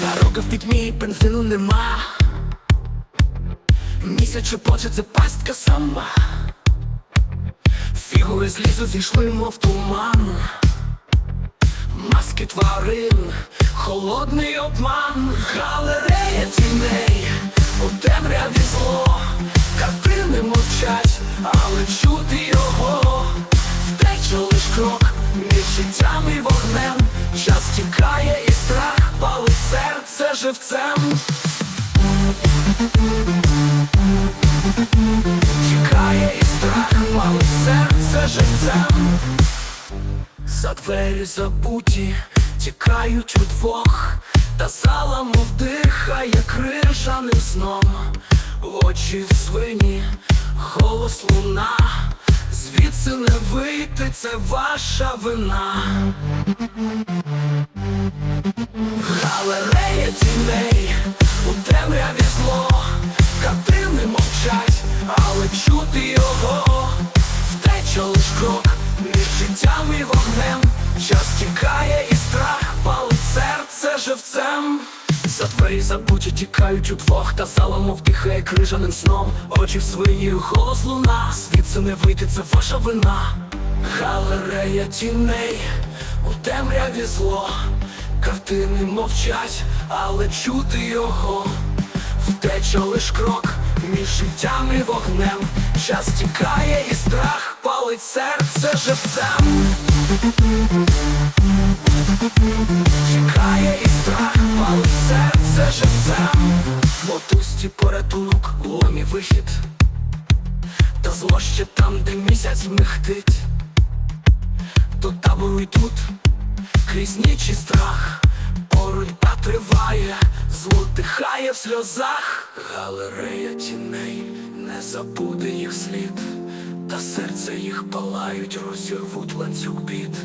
Дорога в пітьмі, бензину нема. Місяць почеться пастка сама. Фігури з лісу зійшли, мов туман. Маски тварин, холодний обман, галерея тіней у темряві. Живцем. Тікає і страх, палить серце живцем. За двері забуті, тікають удвох, та зала мов дихає крижаним сном, очі в свині, голос луна, звідси не вийти, це ваша вина. Тікають удвох, та зала мов дихає крижаним сном. Очі в свині, голос луна, звідси не вийти, це ваша вина. Галерея тіней, у темряві зло, картини мовчать, але чути його, втеча лиш крок між життям і вогнем, час тікає і страх палить серце живцем. Чекає і страх, палить серце живцем. Мотусті порятунок, ломі вихід, та зло ще там, де місяць михтить. До табору йдуть крізь ніч і страх, боротьба триває, зло дихає в сльозах. Галерея тіней не забуде їх слід, та серце їх палають, розірвуть ланцюг бід.